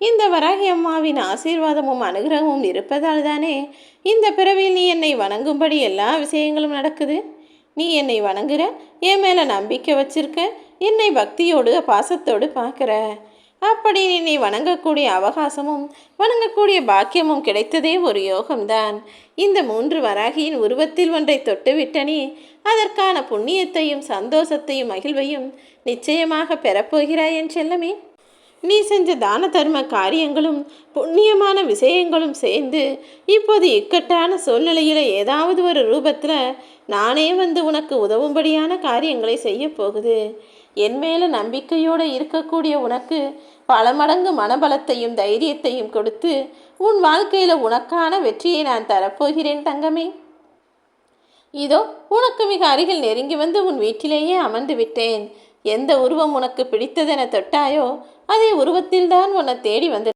இந்த வராகி அம்மாவின் ஆசீர்வாதமும் அனுகிரகமும் இருப்பதால் தானே இந்த பிறவியில் நீ என்னை வணங்கும்படி எல்லா விஷயங்களும் நடக்குது? நீ என்னை வணங்குற? என் மேலே நம்பிக்கை வச்சிருக்க? என்னை பக்தியோடு பாசத்தோடு பார்க்குற? அப்படி என்னை வணங்கக்கூடிய அவகாசமும் வணங்கக்கூடிய பாக்கியமும் கிடைத்ததே ஒரு யோகம்தான். இந்த மூன்று வராகியின் உருவத்தில் ஒன்றை தொட்டுவிட்ட நீ அதற்கான புண்ணியத்தையும் சந்தோஷத்தையும் மகிழ்வையும் நிச்சயமாக பெறப்போகிறாய் என் செல்லமே. நீ செஞ்ச தான தர்ம காரியங்களும் புண்ணியமான விஷயங்களும் சேர்ந்து இப்போது இக்கட்டான சூழ்நிலையில் ஏதாவது ஒரு ரூபத்தில் நானே வந்து உனக்கு உதவும்படியான காரியங்களை செய்ய போகுது. என் மேலே நம்பிக்கையோடு இருக்கக்கூடிய உனக்கு பல மடங்கு மனபலத்தையும் தைரியத்தையும் கொடுத்து உன் வாழ்க்கையில் உனக்கான வெற்றியை நான் தரப்போகிறேன் தங்கமே. இதோ உனக்கு மிக அருகில் நெருங்கி வந்து உன் வீட்டிலேயே அமர்ந்து விட்டேன். எந்த உருவம் உனக்கு பிடித்ததென தொட்டாயோ அதே உருவத்தில்தான் உன்னை தேடி வந்து